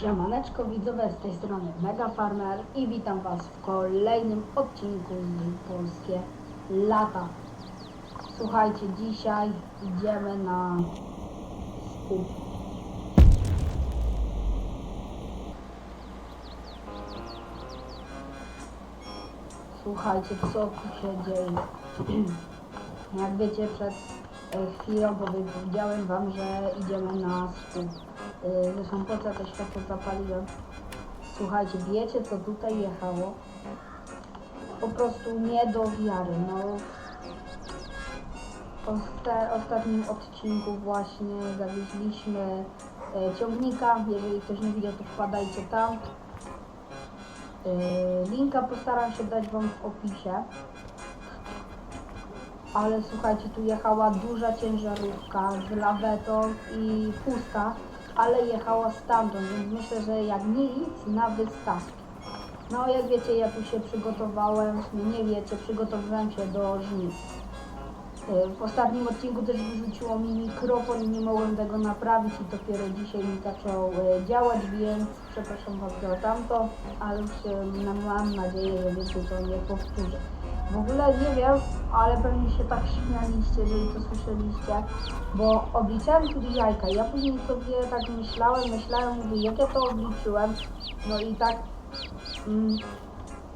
Siemaneczko widzowie, z tej strony Mega Farmer i witam Was w kolejnym odcinku z Polskie Lata. Słuchajcie, dzisiaj idziemy na skup. Słuchajcie, co tu się dzieje. Jak wiecie, przed e, chwilą powiedziałem Wam, że idziemy na skup. Zresztą po co to światło zapaliłem. Słuchajcie, wiecie co tutaj jechało? Po prostu nie do wiary. No, osta- ostatnim odcinku właśnie zawieźliśmy e, ciągnika. Jeżeli ktoś nie widział, to wpadajcie tam. E, linka postaram się dać Wam w opisie. Ale słuchajcie, tu jechała duża ciężarówka z lawetą i pusta, ale jechała stamtąd, więc myślę, że jak nic na wystawki. No jak wiecie, ja tu się przygotowałem, nie wiecie, przygotowywałem się do żniw. W ostatnim odcinku też wyrzuciło mi mikrofon i nie mogłem tego naprawić i dopiero dzisiaj mi zaczął y, działać, więc przepraszam Was za tamto, ale już mam nadzieję, że więcej to nie powtórzę. W ogóle nie wiem, ale pewnie się tak śmialiście, jeżeli to słyszeliście, bo obliczałem tu jajka. Ja później sobie tak myślałem, myślałem, mówię, jak ja to obliczyłem, no i tak mm,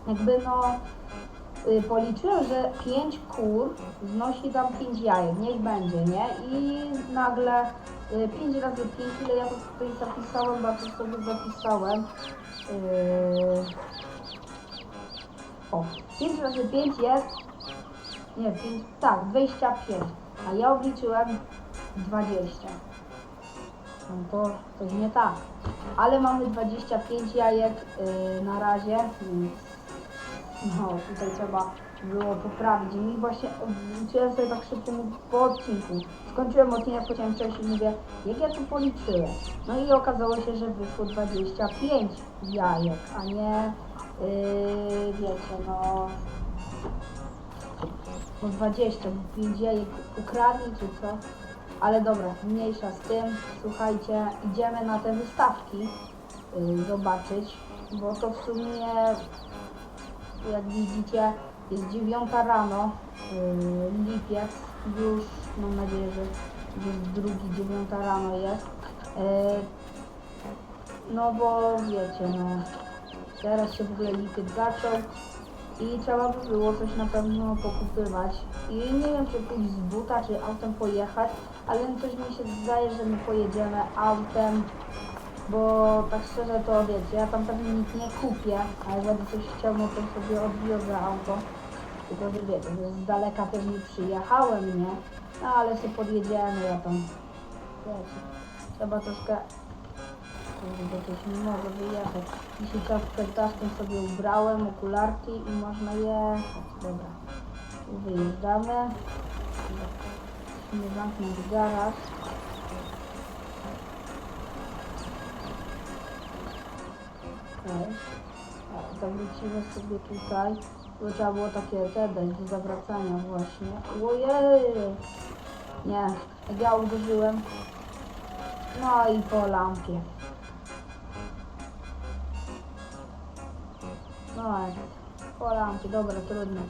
jakby no policzyłem, że 5 kur znosi tam 5 jajek, niech będzie, nie? I nagle 5 razy 5, ile ja to tutaj zapisałem, bo to sobie zapisałem. Yy... O, 5 razy 5 jest, nie, 5, tak, 25, a ja obliczyłem 20. No to coś nie tak. Ale mamy 25 jajek yy, na razie, więc no, tutaj trzeba było poprawić. I właśnie liczyłem sobie tak szybko po odcinku. Skończyłem odcinek, powiedziałem coś i mówię, jak ja tu policzyłem. No i okazało się, że wyszło 25 jajek, a nie, yy, wiecie, no, no 20, 5 jajek ukradli czy co. Ale dobra, mniejsza z tym. Słuchajcie, idziemy na te wystawki yy, zobaczyć, bo to w sumie jak widzicie, jest 9 rano, yy, lipiec, już mam nadzieję, że już drugi, 9 rano jest. Yy, no bo wiecie, no teraz się w ogóle lipiec zaczął i trzeba by było coś na pewno pokupywać. I nie wiem, czy pójść z buta, czy autem pojechać, ale coś mi się zdaje, że my pojedziemy autem, bo tak szczerze to wiecie, ja tam pewnie nic nie kupię, a jak będę coś chciał, to sobie odwiozę auto. Tylko, że wiecie, że z daleka też nie przyjechałem, nie? No ale sobie podjedziemy, ja tam, wiecie, trzeba troszkę, kurde, coś nie mogę wyjechać. Dzisiaj czapkę daszkiem sobie ubrałem, okularki i można jechać, dobra. Wyjeżdżamy. Musimy zamknąć garaż. A, Zawrócimy sobie tutaj. Tu trzeba było takie te dać do zawracania właśnie. Ojej! Nie, jak ja uderzyłem. No i po lampie. No. Po lampie, dobra, trudno.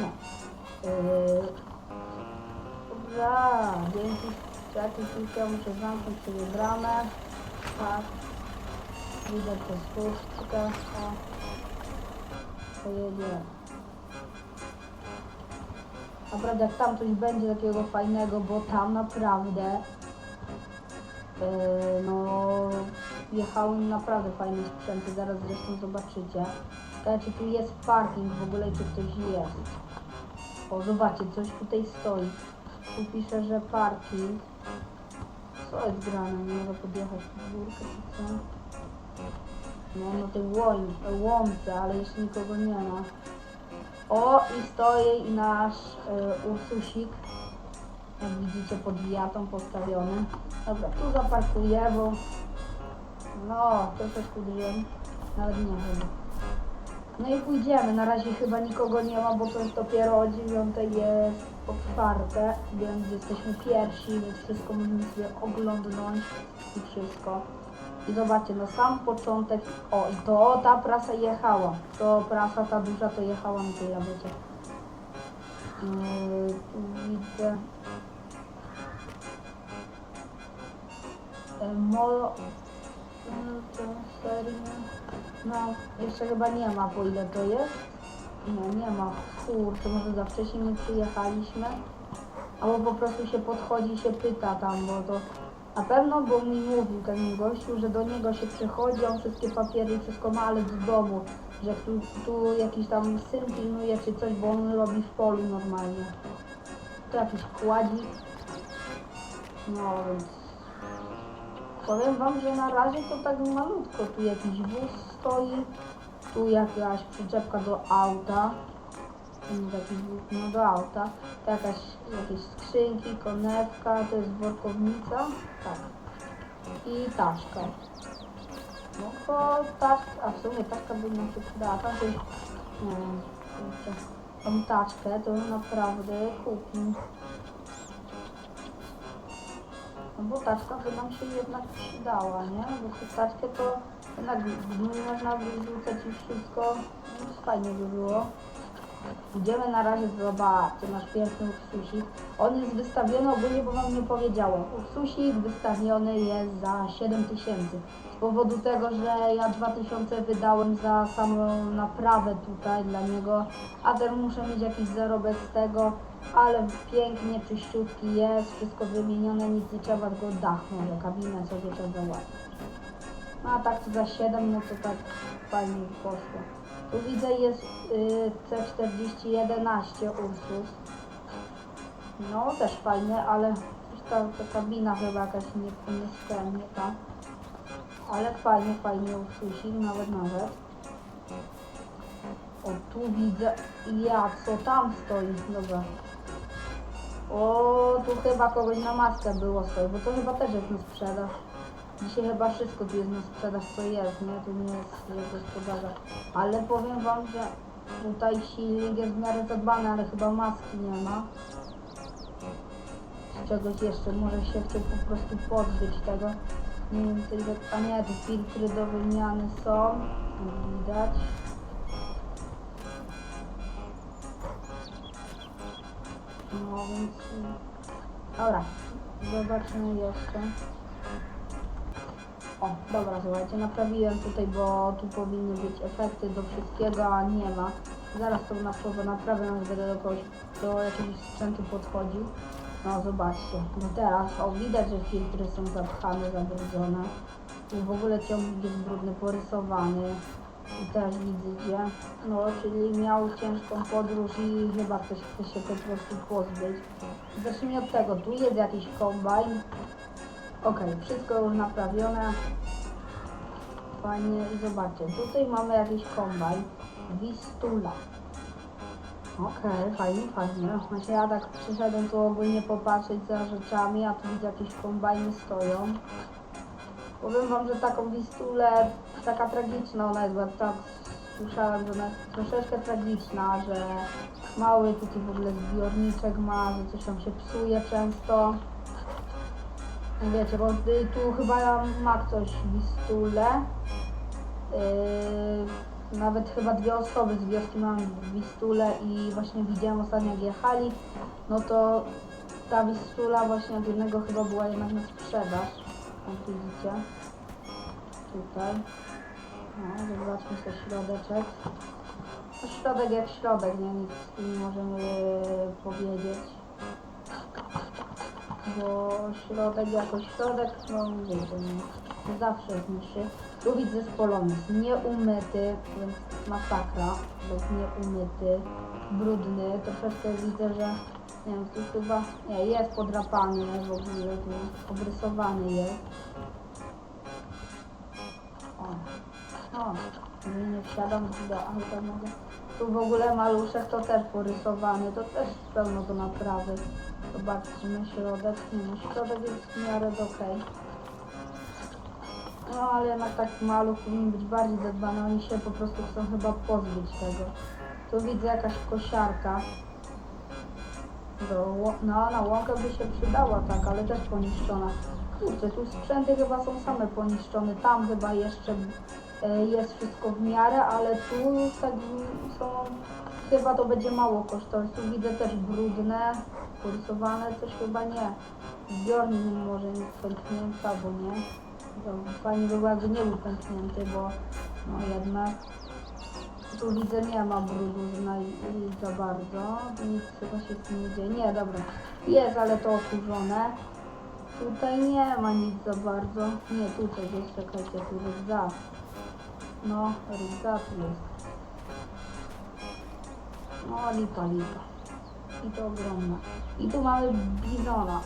No. Yy... Dobra, dzięki. Czekaj chwilkę, muszę zamknąć sobie bramę. Tak. Widać to spuszczkę. O. Pojedzie. Naprawdę jak tam coś będzie takiego fajnego, bo tam naprawdę yy, no jechały naprawdę fajne sprzęty, zaraz zresztą zobaczycie. Ciekawe czy tu jest parking w ogóle, czy ktoś jest. O, zobaczcie, coś tutaj stoi. Tu pisze, że parking. Co jest grane? Nie mogę podjechać pod górkę czy co? No na tej łoń, łące, ale jeszcze nikogo nie ma. O, i stoi nasz y, Ursusik. Jak widzicie pod wiatą postawiony. Dobra, tu zaparkuję, bo no, troszeczkę uderzyłem. Nawet nie chyba. No i pójdziemy. Na razie chyba nikogo nie ma, bo to jest dopiero o dziewiątej jest otwarte, więc jesteśmy pierwsi, więc wszystko możemy sobie oglądnąć i wszystko. I zobaczcie, na sam początek, o i to ta prasa jechała. To prasa ta duża to jechała na tej labiecie. Yy, tu widzę. Yy, Molo. To. No, jeszcze chyba nie ma, po ile to jest. Nie, nie ma. Kurczę, może za wcześnie nie przyjechaliśmy. Albo po prostu się podchodzi i się pyta tam, bo to na pewno, bo mi mówił ten gościu, że do niego się przychodzi, on wszystkie papiery i wszystko ma, ale z domu. Że tu, tu jakiś tam syn pilnuje czy coś, bo on robi w polu normalnie. Tu jakiś kładzik. No więc Powiem wam, że na razie to tak malutko. Tu jakiś wóz stoi, tu jakaś przyczepka do auta. Mm, Jakiś wóz, no do auta. To jakaś, jakieś skrzynki, konewka, to jest workownica. Tak. I taszka. No to taszka, a w sumie taszka by nam się przydała. Tam wiem, kurczę. Tą taczkę to naprawdę kupił. No bo taczka by nam się jednak przydała, nie? Bo tę taczkę to jednak można wyrzucać i wszystko, więc fajnie by było. Idziemy na razie zobaczyć nasz piękny Ursusik. On jest wystawiony ogólnie, bo wam nie powiedziałem. Ursusik wystawiony jest za 7 tysięcy. Z powodu tego, że ja 2000 wydałem za samą naprawę tutaj dla niego, a teraz muszę mieć jakiś zarobek z tego, ale pięknie, czyściutki jest, wszystko wymienione, nic nie trzeba, tylko dach może, kabinę sobie trzeba załatwić. No a tak to za 7, no to tak fajnie poszło. Tu widzę jest y, C4011 Ursus. No też fajnie, ale ta, ta kabina chyba jakaś nie, nie spełnie, tak? Ale fajnie, fajnie Ursusik, nawet nawet. O tu widzę, ja co tam stoi, dobra. O, tu chyba kogoś na maskę było stoi, bo to chyba też jest na sprzedaż. Dzisiaj chyba wszystko tu jest na sprzedaż, co jest, nie? Tu nie jest gospodarza. Ale powiem wam, że tutaj silnik jest w miarę zadbany, ale chyba maski nie ma. Z czegoś jeszcze, może się chciał po prostu pozbyć tego. Nie wiem, ile... A nie, tu filtry do wymiany są. Widać. No więc... Dobra, zobaczmy jeszcze. O, dobra, słuchajcie, naprawiłem tutaj, bo tu powinny być efekty do wszystkiego, a nie ma. Zaraz to na słowo naprawię, jak będę do kogoś, do jakiegoś sprzętu podchodził. No zobaczcie, no teraz, o widać, że filtry są zapchane, zabrudzone. Tu w ogóle ciągnik jest brudny, porysowany. I też widzicie, no czyli miał ciężką podróż i chyba ktoś chce się po prostu pozbyć. Zacznijmy od tego, tu jest jakiś kombajn. Okej, wszystko już naprawione. Fajnie i zobaczcie, tutaj mamy jakiś kombajn. Wistula. Okej, fajnie, fajnie. Znaczy ja tak przyszedłem tu ogólnie popatrzeć za rzeczami, a tu widzę jakieś kombajny stoją. Powiem wam, że taką Wistulę, taka tragiczna ona jest, bo tak słyszałem, że ona jest troszeczkę tragiczna, że mały tutaj w ogóle zbiorniczek ma, że coś tam się psuje często. Wiecie, bo y, tu chyba ma ktoś Wistulę. Yy, nawet chyba dwie osoby z wioski mają Wistulę i właśnie widziałem ostatnio jak jechali, no to ta Wistula właśnie od jednego chyba była jednak na sprzedaż. Jak widzicie. Tutaj. No, zobaczmy sobie środeczek. No, środek jak środek, nie? Nic nie możemy powiedzieć. Bo środek jako środek, no nie. Zawsze jest niższy. Tu widzę spolony, nieumyty, więc masakra, bo jest nieumyty, brudny, troszeczkę widzę, że nie wiem, tu chyba, nie, jest podrapany w ogóle, tu obrysowany jest. O, o, nie, nie wsiadam do auta, mogę. Tu w ogóle maluszek to też porysowany, to też pełno do naprawy. Zobaczmy środek, nie środek jest w miarę okej. No ale jednak tak maluch powinien być bardziej zadbany, oni się po prostu chcą chyba pozbyć tego. Tu widzę jakaś kosiarka. Do, no, na łąkę by się przydała, tak, ale też poniszczona. Kurczę, tu sprzęty chyba są same poniszczone. Tam chyba jeszcze e, jest wszystko w miarę, ale tu tak są... Chyba to będzie mało kosztować. Tu widzę też brudne, porysowane, coś chyba nie. Zbiornik może nie pęknięty, albo nie. To fajnie by było, nie był pęknięty, bo no jednak tu widzę nie ma brudu za, bardzo. Nic chyba się z tym nie dzieje. Nie, dobra. Jest, ale to okurzone. Tutaj nie ma nic za bardzo. Nie, tutaj jest, czekajcie, tu rydza. No, rydza tu jest. No, lipa, lipa. I to ogromna. I tu mamy bizona.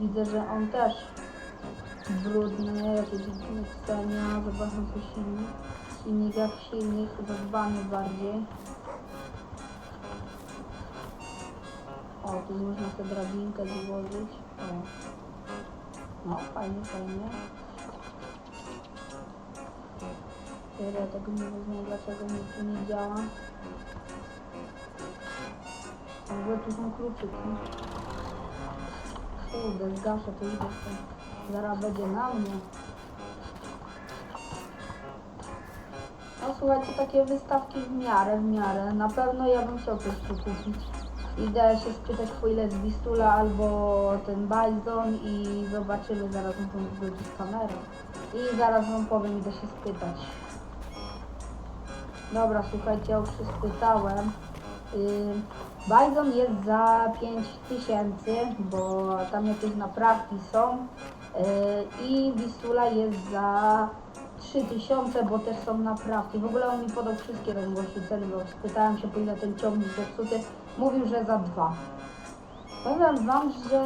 Widzę, że on też brudny, jakieś gniecenia, zobaczmy co silnik. Silnik jak silnik, zadbany bardziej. O, tu można sobie drabinkę złożyć. O. No, fajnie, fajnie. Tyle tego nie rozumiem, dlaczego nic nie działa. W ogóle tu są kluczyki. Kurde, zgaszę to idę stąd. Zaraz będzie na mnie. No słuchajcie, takie wystawki w miarę, w miarę. Na pewno ja bym chciał coś tu kupić. Idę się spytać o ile z Bistula albo ten Bison i zobaczymy, zaraz muszę wrócić kamerę. I zaraz wam powiem, idę się spytać. Dobra, słuchajcie, ja już się spytałem. Yy, Bison jest za 5000, bo tam jakieś naprawki są. Yy, I Bistula jest za 3000, bo też są naprawki. W ogóle on mi podał wszystkie rozgłośne ceny, bo spytałem się po ile ten ciągnik zepsuty. Mówił, że za dwa. Powiem wam, że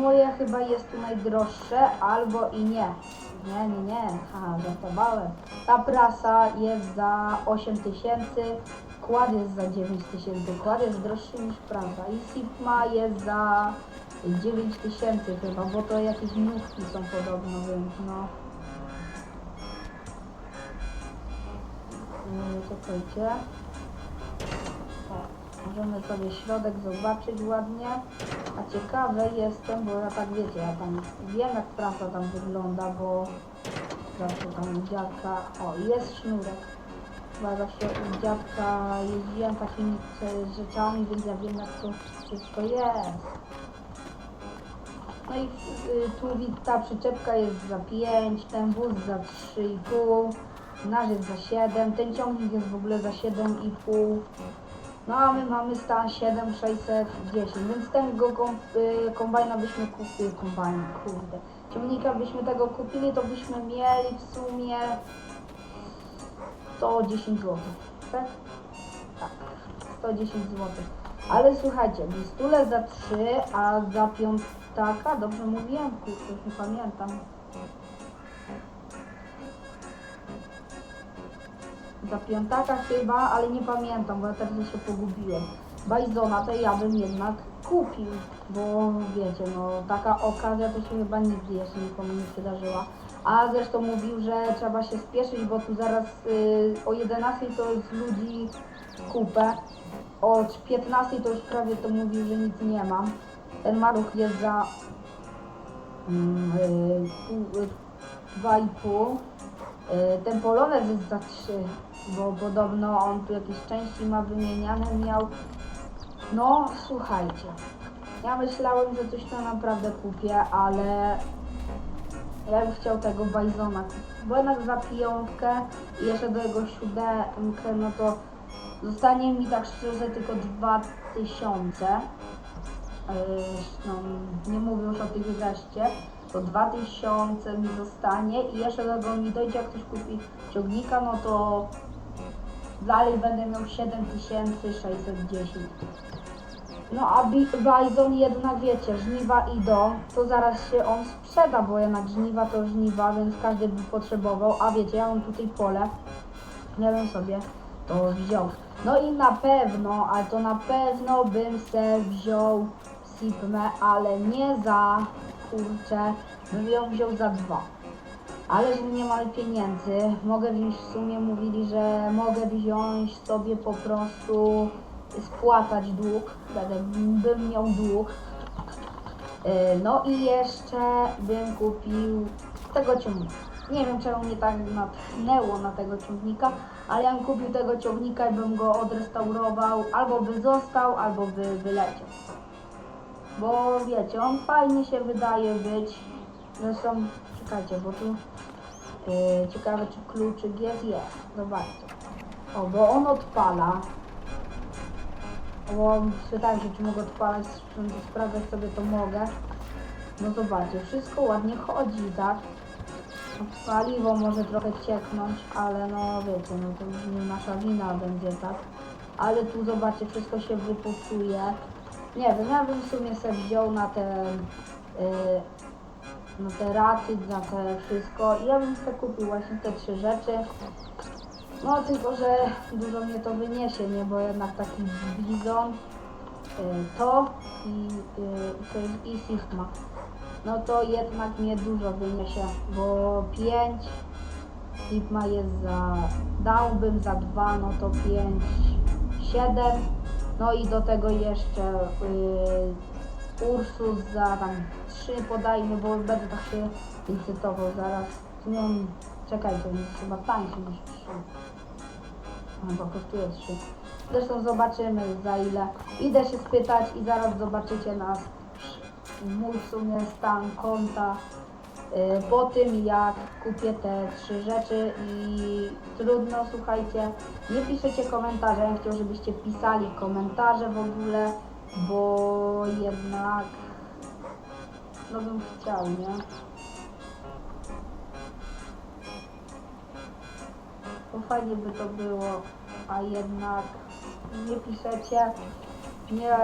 moje chyba jest tu najdroższe, albo i nie. Nie, nie, nie, ha, żartowałem. Ta prasa jest za 8000, kład jest za 9000, kład jest droższy niż prasa. I Sigma jest za 9000 chyba, bo to jakieś nówki są podobno, więc no. Yy, Czekajcie. O, możemy sobie środek zobaczyć ładnie. A ciekawe jestem, bo ja tak wiecie, ja tam wiem jak prasa tam wygląda, bo zawsze tam u dziadka, o jest sznurek. Chyba zawsze u dziadka jeździłem takimi rzeczami, więc ja wiem jak to wszystko jest. No i y, tu ta przyczepka jest za 5, ten wóz za 3,5, nasz jest za 7, ten ciągnik jest w ogóle za 7,5. No a my mamy stan 7610, więc tego y, kombajna byśmy kupili, kombajn, kurde. Ciągnika byśmy tego kupili, to byśmy mieli w sumie 110 zł, tak? Tak, 110 zł. Ale słuchajcie, bistule za 3, a za piątaka, dobrze mówiłem? Kurczę, nie pamiętam. Za piątaka chyba, ale nie pamiętam, bo ja też się pogubiłem. Bajzona to ja bym jednak kupił, bo wiecie, no taka okazja to się chyba nigdy jeszcze nikomu nie przydarzyła. A zresztą mówił, że trzeba się spieszyć, bo tu zaraz y, o 11 to jest ludzi kupę. O 15 to już prawie to mówił, że nic nie ma. Ten maluch jest za mm, y, pół- y, 2,5. Y, Ten polonez jest za 3, bo podobno on tu jakieś części ma wymieniane, miał. No, słuchajcie. Ja myślałem, że coś tam naprawdę kupię, ale ja bym chciał tego kupić, bo jednak za piątkę i jeszcze do jego siódemkę, no to zostanie mi tak szczerze tylko 2000. Yy, no, nie mówię już o tych reszcie, to 2000 mi zostanie i jeszcze do tego mi dojdzie, jak ktoś kupi ciągnika, no to dalej będę miał 7610. No a Bi- Bison jednak wiecie, żniwa idą, to zaraz się on sprzeda, bo jednak żniwa to żniwa, więc każdy by potrzebował, a wiecie, ja mam tutaj pole, ja bym sobie to wziął. No i na pewno, ale to na pewno bym se wziął Sigmę, ale nie za, kurczę, bym ją wziął za dwa. ale że nie mamy pieniędzy. Mogę wziąć, w sumie mówili, że mogę wziąć sobie po prostu spłatać dług, będę, bym miał dług. E, No i jeszcze bym kupił tego ciągnika. Nie wiem czemu mnie tak natchnęło na tego ciągnika, ale ja bym kupił tego ciągnika i bym go odrestaurował, albo by został, albo by wyleciał. Bo wiecie, on fajnie się wydaje być. Zresztą, czekajcie, bo tu yy, ciekawe czy kluczyk jest, jest. Zobaczcie. O, bo on odpala. Bo pytałem się, czy mogę odpalać, sprzęt, sprawdzać sobie to mogę. No zobaczcie, wszystko ładnie chodzi, tak? No, Paliwo może trochę cieknąć, ale no wiecie, no to już nie nasza wina będzie, tak? Ale tu zobaczcie, wszystko się wypusuje. Nie wiem, ja bym w sumie sobie wziął na te, yy, na te raty, na te wszystko. I ja bym sobie kupił właśnie te trzy rzeczy. No tylko, że dużo mnie to wyniesie, nie? Bo jednak taki bizon, yy, to i yy, to jest i Sigma. No to jednak mnie dużo wyniesie, bo 5 Sigma jest za, dałbym za 2, no to 5, 7, no i do tego jeszcze yy, Ursus za tam 3 podajmy, bo będę tak się licytował zaraz. Miałem, czekajcie, on jest chyba tańszy niż 3. Chyba kosztuje 3. Zresztą zobaczymy za ile. Idę się spytać i zaraz zobaczycie nas mój w sumie stan konta y, po tym jak kupię te trzy rzeczy i trudno słuchajcie, nie piszecie komentarze, ja chciał żebyście pisali komentarze w ogóle, bo jednak no bym chciał, nie? Bo fajnie by to było, a jednak nie piszecie, nie,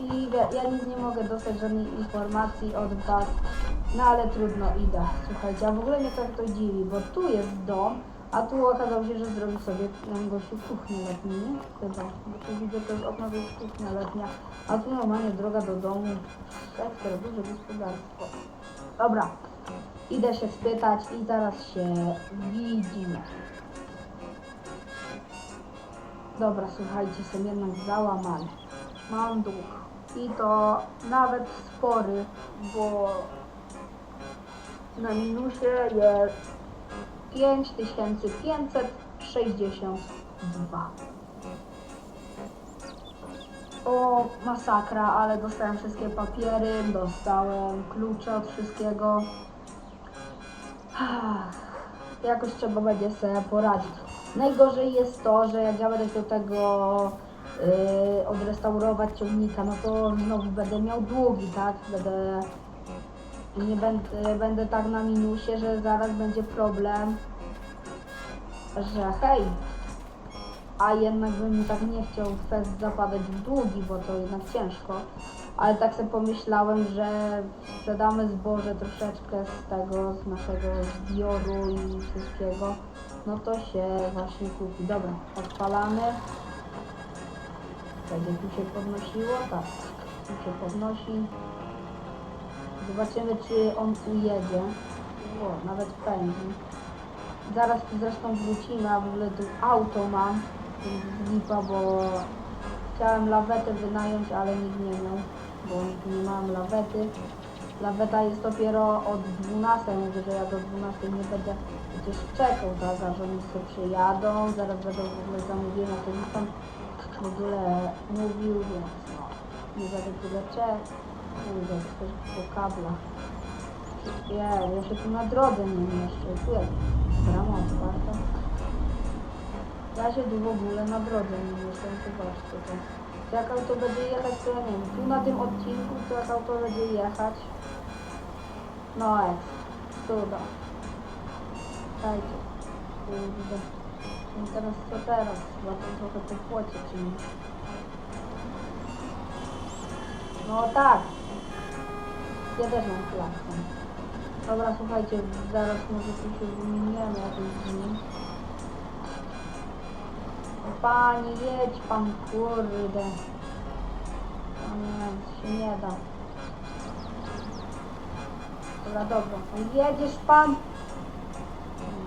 i ja nic nie mogę dostać żadnej informacji od was, no ale trudno, idę. Słuchajcie, a w ogóle mnie tak to dziwi, bo tu jest dom, a tu okazało się, że zrobi sobie nam gościu kuchnię letnią? Chyba, bo tu widzę też okno, to jest kuchnia letnia, a tu normalnie droga do domu, ekstra, duże gospodarstwo. Dobra, idę się spytać i zaraz się widzimy. Dobra, słuchajcie, jestem jednak załamany. Mam dług. I to nawet spory, bo na minusie jest 5562. O, masakra, ale dostałem wszystkie papiery, dostałem klucze od wszystkiego. Jakoś trzeba będzie sobie poradzić. Najgorzej jest to, że jak ja będę chciał tego yy, odrestaurować ciągnika, no to znowu będę miał długi, tak? Będę nie będę, będę tak na minusie, że zaraz będzie problem, że hej, a jednak bym tak nie chciał fest zapadać w długi, bo to jednak ciężko. Ale tak sobie pomyślałem, że sprzedamy zboże troszeczkę z tego, z naszego zbioru i wszystkiego. No to się właśnie kupi. Dobra, odpalamy. Będzie tu się podnosiło? Tak, tu się podnosi. Zobaczymy, czy on tu jedzie. O, nawet pędzi. Zaraz tu zresztą wrócimy, a w ogóle tu auto mam. Jest lipa, bo chciałem lawetę wynająć, ale nikt nie miał, bo nie mam lawety. Laweta jest dopiero od 12, mówię, że ja do 12 nie będę przecież czekał, tak, aż oni sobie przyjadą, zaraz będą w ogóle zamówienia, to nikt tam w ogóle mówił, więc no, nie będę tyle czekał, kurde, też po kablach. Nie, ja się tu na drodze nie mieszczę, tu jest brama otwarta. Ja się tu w ogóle na drodze nie mieszczę, zobaczcie to. Jak auto będzie jechać, to ja nie wiem, tu na tym odcinku, to jak auto będzie jechać, no jest, cuda. Dajcie, kurde. No teraz co teraz? Chyba tam trochę po płocie czymś. No tak. Ja też mam klasę. Dobra, słuchajcie, zaraz może tu się wymieniamy jakoś z nim. No Pani, jedź pan, kurde. Nie, się nie da. Dobra, dobra. No Jedziesz pan?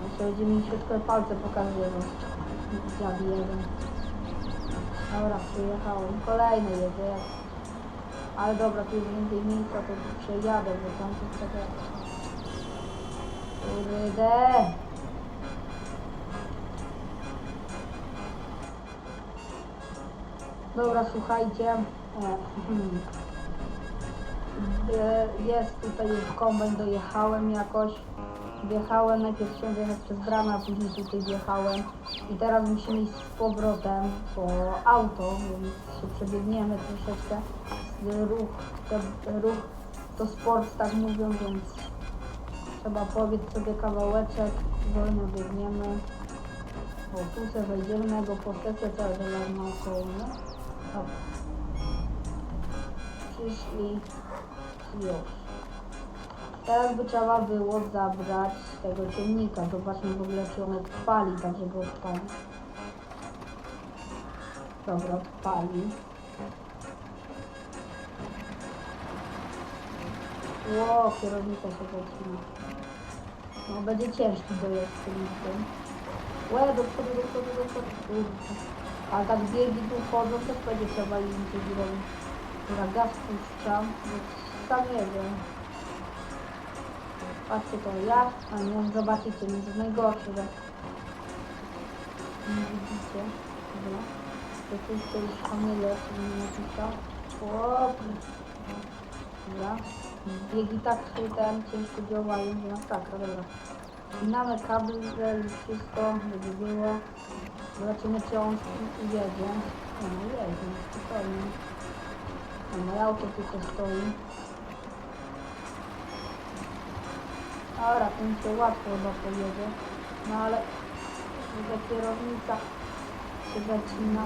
Jeszcze będzie mi wszystko palce pokazuje, no. Dziad jeden. Dobra, przyjechałem. Kolejny jedzie. Ale dobra, tu jest więcej miejsca, to przejadę, bo tam coś takiego. Kurde. Dobra, słuchajcie. E. E, Jest tutaj już kombajn, dojechałem jakoś. Wjechałem, najpierw chciałem wjechać przez bramę, a później tutaj wjechałem. I teraz musimy iść z powrotem po auto, więc się przebiegniemy troszeczkę. Ruch, to, ruch to sport, tak mówią, więc trzeba pobiec sobie kawałeczek, wolno biegniemy. O, tu sobie wejdziemy na jego postecję, całe dolar naokoło, nie? Przyszli już. Teraz by trzeba było zabrać tego ciemnika. Zobaczmy w ogóle, czy on odpali, tak żeby odpalić. Dobra, odpali. Ło, kierownica się zaczyna. No, będzie ciężki dojazd z tym. Łe, do przodu, do przodu, do przodu. Ale tak biegi tu wchodzą, też będzie trzeba im coś zrobić. Dobra, gaz puszczam, więc sam nie wiem. Patrzcie to ja, a nie zobaczycie, nie jest najgorsze, że nie widzicie. Dobra. To tu to już hamulec, żeby nie napisał. O, Dobra. Biegi tak ten ciężko działają, że masakra, dobra. Mamy kabel, wszystko będzie było. Zobaczymy czy on jedzie. No jedzie, spokojnie. A moje auto tylko stoi. Dobra, tym się łatwo chyba pojedzie. No ale ta kierownica się zacina.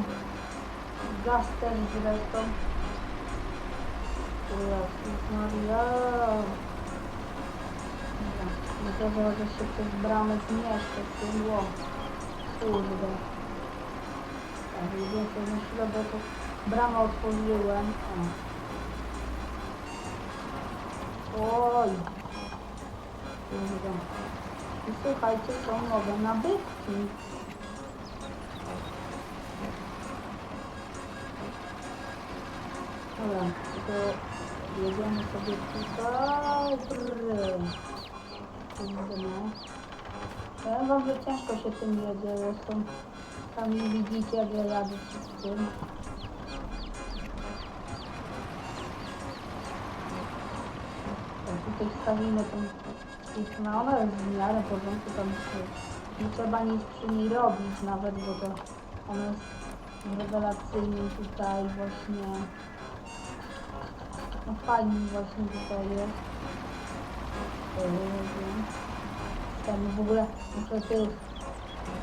Gaz też zresztą. Jezus Maria. Myślę, że chociaż się przez bramę zmieszczę w tym. Kurde. Więcej myślę, bo to bramę otworzyłem. Oj. I słuchajcie, są nowe nabytki. Dobra, to jedziemy sobie tutaj. Kurde no. Powiem wam, że ciężko się tym jedzie, zresztą sami widzicie, tym. O, tutaj wstawimy tą no ona jest w miarę porządku, tam nie- trzeba nic przy niej robić nawet, bo to ona jest rewelacyjnie tutaj właśnie no fajnie właśnie tutaj jest. Yy, Ten w ogóle muszę tych,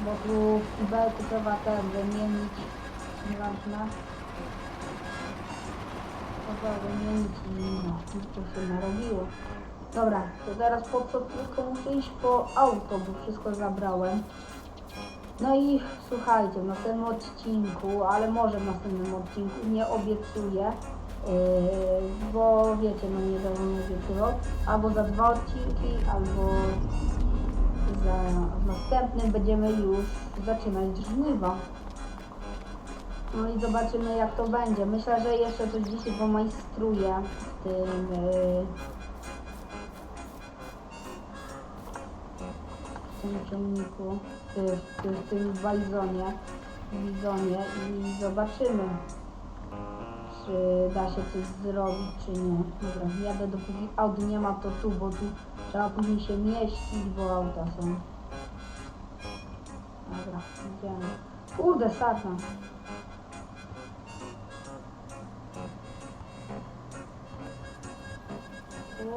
bo tu w kibelku trzeba ten wymienić, nieważne. Trzeba wymienić i no, to się narobiło. Dobra, to teraz po co tylko muszę iść po auto, bo wszystko zabrałem. No i słuchajcie, w następnym odcinku, ale może w następnym odcinku, nie obiecuję, yy, bo wiecie, no nie będę obiecywał, albo za dwa odcinki, albo za, w następnym będziemy już zaczynać żniwa. No i zobaczymy jak to będzie. Myślę, że jeszcze coś dzisiaj pomajstruję w tym... Yy, w tym ciągniku, w, w, w tym bajzonie, bizonie i zobaczymy, czy da się coś zrobić, czy nie. Dobra, jadę dopóki aut nie ma, to tu, bo tu trzeba później się mieścić, bo auta są. Dobra, idziemy. Kurde, sarna.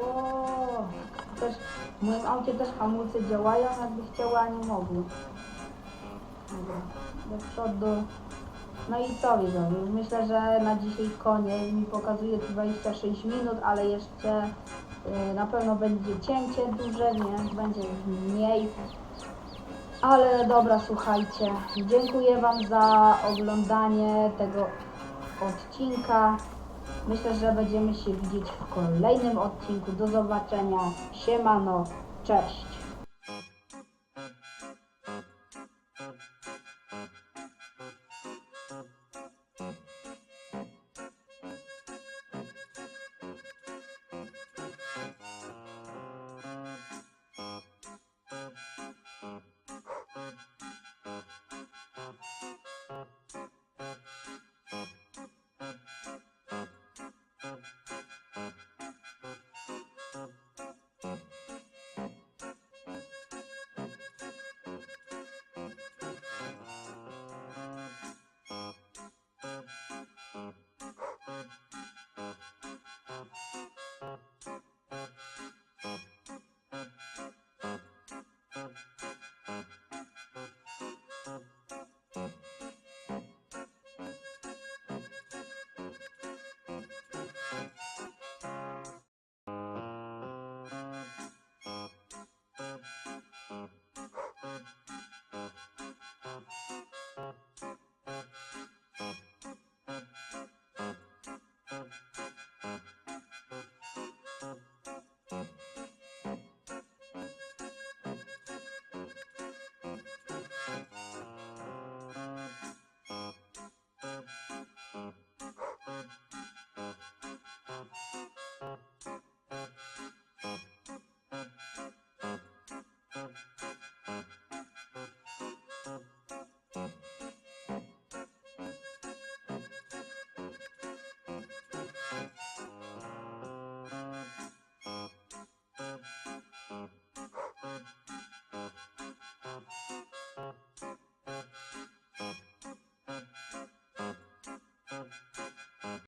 O, też w moim aucie też hamulce działają, jakby chciały, a nie mogły. Dobra, do przodu. No i co widzowie, myślę, że na dzisiaj koniec. Mi pokazuje tu 26 minut, ale jeszcze na pewno będzie cięcie duże, więc będzie mniej. Ale dobra, słuchajcie, dziękuję Wam za oglądanie tego odcinka. Myślę, że będziemy się widzieć w kolejnym odcinku. Do zobaczenia. Siemano. Cześć.